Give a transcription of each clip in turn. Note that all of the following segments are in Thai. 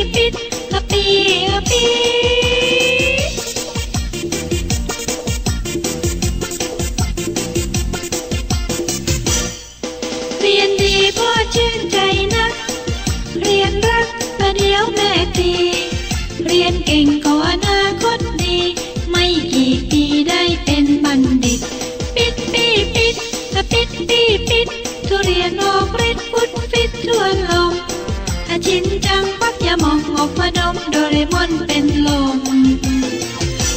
happy happy เรียนดีพ่อชื่นใจนะเรียนรักประเดี๋ยวแม่ตี เรียนเก่งก็อนาคตดี ไม่กี่ปีได้เป็นบัณฑิต ปิดปีปิดอะปิดปีปิดทุเรียนออกฤทธิ์พุดฟิตทั่วลมอาชินจัง องอกมาดมโดเรมอนเป็นลม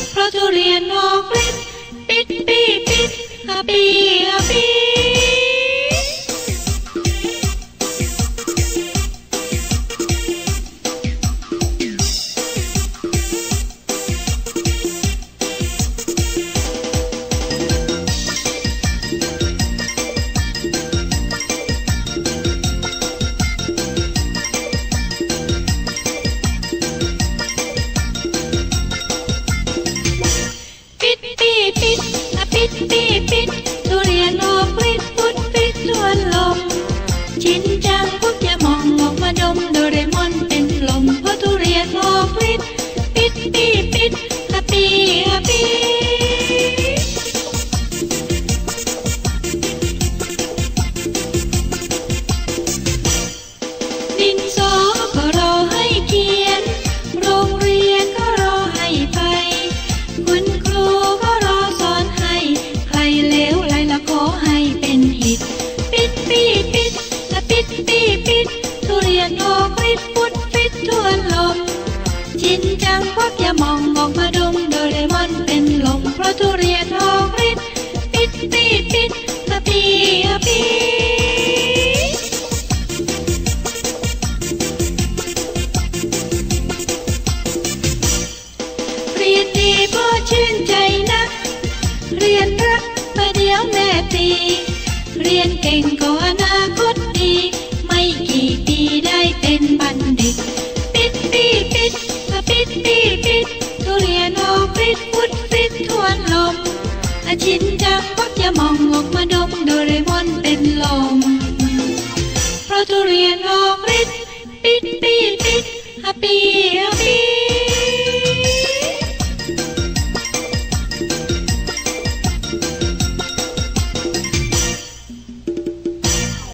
เพราะทุเรียนออกฤทธิ์ปิดปีปิดอะปีอะปี ปิดปีปิดทุเรียนออกฤทธิ์พุดฟิตทวนลม ชินจังพวกอย่ามองออกมาดมโดเรมอนเป็นลมเพราะทุเรียนออกฤทธิ์ปิดปีปิดอะปีอะปีดินสอ มองออกมาดมโดเรมอนเป็นลมเพราะทุเรียนออกฤทธิ์ปิดปีปิดละปีอะปีเรียนดีพ่อชื่นใจนะเรียนรักประเดี๋ยวแม่ตี เรียนเก่งก็อนาคต อาชินจังพักอย่ามองออกมาดมโดเรมอนเป็นลม เพราะทุเรียนออกฤทธิ์ปิดปีปิดฮะปีฮะปี